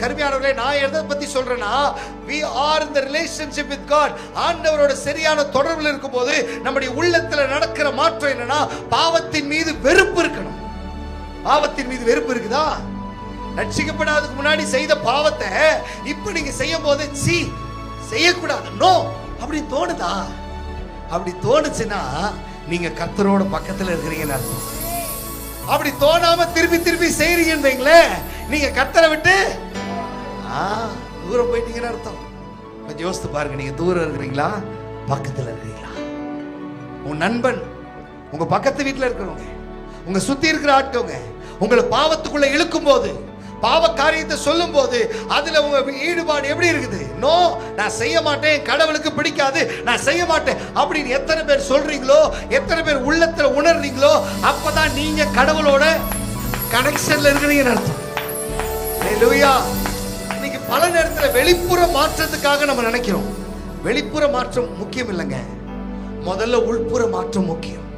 கருமையானவர்களே நான் எதை பத்தி சொல்றேன்னா வி ஆர் இந்த ரிலேஷன்ஷிப் வித் காட் ஆண்டவரோட சரியான தொடர்பில் இருக்கும்போது நம்முடைய உள்ளத்துல நடக்கிற மாற்றம் என்னன்னா பாவத்தின் மீது வெறுப்பு இருக்கணும். பாவத்தின் மீது வெறுப்பு இருக்குதா? ரட்சிக்கப்படாததுக்கு முன்னாடி செய்த பாவத்தை இப்ப நீங்க செய்யும் போது சி செய்யக்கூடாது. நோ அப்படி தோணுதா? அப்படி தோணுச்சுன்னா நீங்க கத்தரோட பக்கத்துல இருக்கிறீங்கன்னு அர்த்தம். அப்படி தோணாம திருப்பி திருப்பி செய்றீங்கன்னு வைங்களேன் நீங்க கத்தரை விட்டு தூரம் போயிட்டீங்கன்னு அர்த்தம். கொஞ்சம் யோசித்து பாருங்க நீங்க தூரம் இருக்கிறீங்களா? பக்கத்துல இருக்கிறீங்களா? உன் நண்பன் உங்க பக்கத்து வீட்டுல இருக்கிறவங்க உங்க சுத்தி இருக்கிற ஆட்கவங்க உங்களை பாவத்துக்குள்ள இழுக்கும் போது பாவ காரியத்தை சொல்லும் போது அதுல உங்க ஈடுபாடு எப்படி இருக்குது? நோ நான் செய்ய மாட்டேன் கடவுளுக்கு பிடிக்காது நான் செய்ய மாட்டேன் அப்படின்னு எத்தனை பேர் சொல்றீங்களோ எத்தனை பேர் உள்ளத்துல உணர்றீங்களோ அப்பதான் நீங்க கடவுளோட கனெக்ஷன்ல இருக்கிறீங்கன்னு அர்த்தம். ஹalleluya பல நேரத்தில் வெளிப்புற மாற்றத்துக்காக நம்ம நினைக்கிறோம். வெளிப்புற மாற்றம் முக்கியம் இல்லைங்க. முதல்ல உள்புற மாற்றம் முக்கியம்.